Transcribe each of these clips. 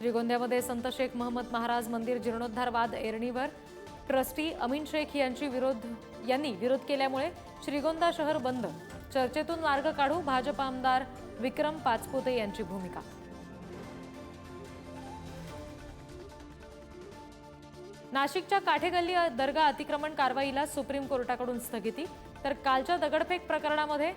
श्रीगोंद्यामध्ये संत शेख महम्मद महाराज मंदिर जीर्णोद्धार वाद एरणीवर. ट्रस्टी अमीन शेख यांची विरोध यांनी विरोध केल्यामुळे श्रीगोंदा शहर बंद. चर्चेतून मार्ग काढू भाजप आमदार विक्रम पाचपुते यांची भूमिका. नाशिकच्या काठेगल्ली दर्गा अतिक्रमण कारवाईला सुप्रीम कोर्टाकडून स्थगिती. तर कालच्या दगडफेक प्रकरणामध्ये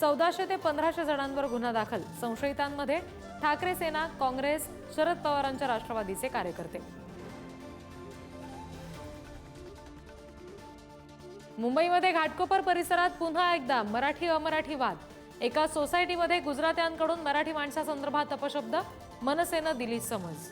चौदाशे ते पंधराशे जणांवर गुन्हा दाखल. संशयितांमध्ये ठाकरे सेना काँग्रेस शरद पवारांच्या राष्ट्रवादीचे कार्यकर्ते. मुंबईमध्ये घाटकोपर परिसरात पुन्हा एकदा मराठी अमराठी वाद. एका सोसायटीमध्ये गुजरात्यांकडून मराठी माणसासंदर्भात अपशब्द मनसेनं दिली समज.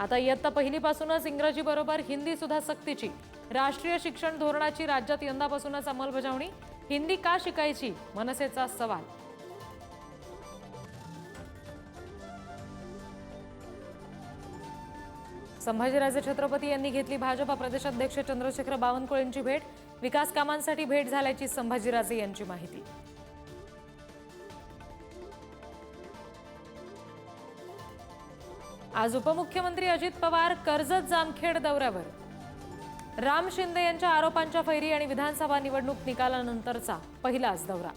आता इयत्ता पहिलीपासूनच इंग्रजी बरोबर हिंदी सुद्धा सक्तीची. राष्ट्रीय शिक्षण धोरणाची राज्यात यंदापासूनच अंमलबजावणी. हिंदी का शिकायची? मनसेचा सवाल. संभाजीराजे छत्रपती यांनी घेतली भाजपा प्रदेशाध्यक्ष चंद्रशेखर बावनकुळेंची भेट. विकास कामांसाठी भेट झाल्याची संभाजीराजे यांची माहिती. आज उपमुख्यमंत्री अजित पवार कर्जत जामखेड दौऱ्यावर. राम शिंदे यांच्या आरोपांच्या फैरी आणि विधानसभा निवडणूक निकालानंतरचा पहिलाच दौरा.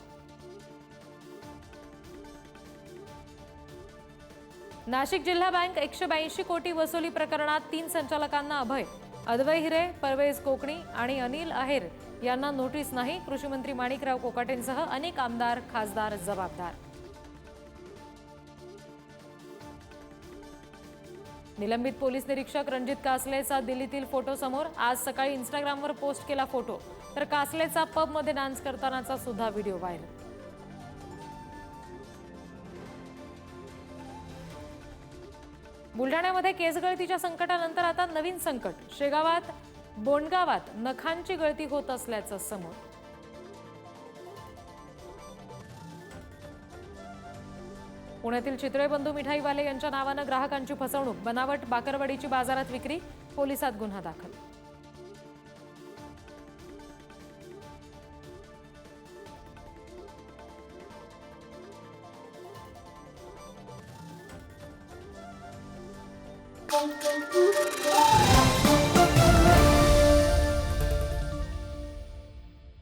नाशिक जिल्हा बँक एकशे ब्याऐंशी कोटी वसुली प्रकरणात तीन संचालकांना अभय. अद्वै हिरे परवेज कोकणी आणि अनिल अहेर यांना नोटीस नाही कृषीमंत्री माणिकराव कोकाटेंसह अनेक आमदार खासदार जबाबदार. निलंबित पोलीस निरीक्षक रणजित कासलेचा दिल्लीतील फोटो समोर आज सकाळी इंस्टाग्रामवर पोस्ट केला फोटो. तर कासलेचा पबमध्ये डान्स करतानाचा सुद्धा व्हिडिओ व्हायरल. बुलढाण्यामध्ये केसगळतीच्या संकटानंतर आता नवीन संकट. शेगावात बोंडगावात नखांची गळती होत असल्याचं समोर. पुण्यातील चितळे बंधू मिठाईवाले यांच्या नावानं ग्राहकांची फसवणूक बनावट बाकरवडीची बाजारात विक्री पोलिसात गुन्हा दाखल Thank you.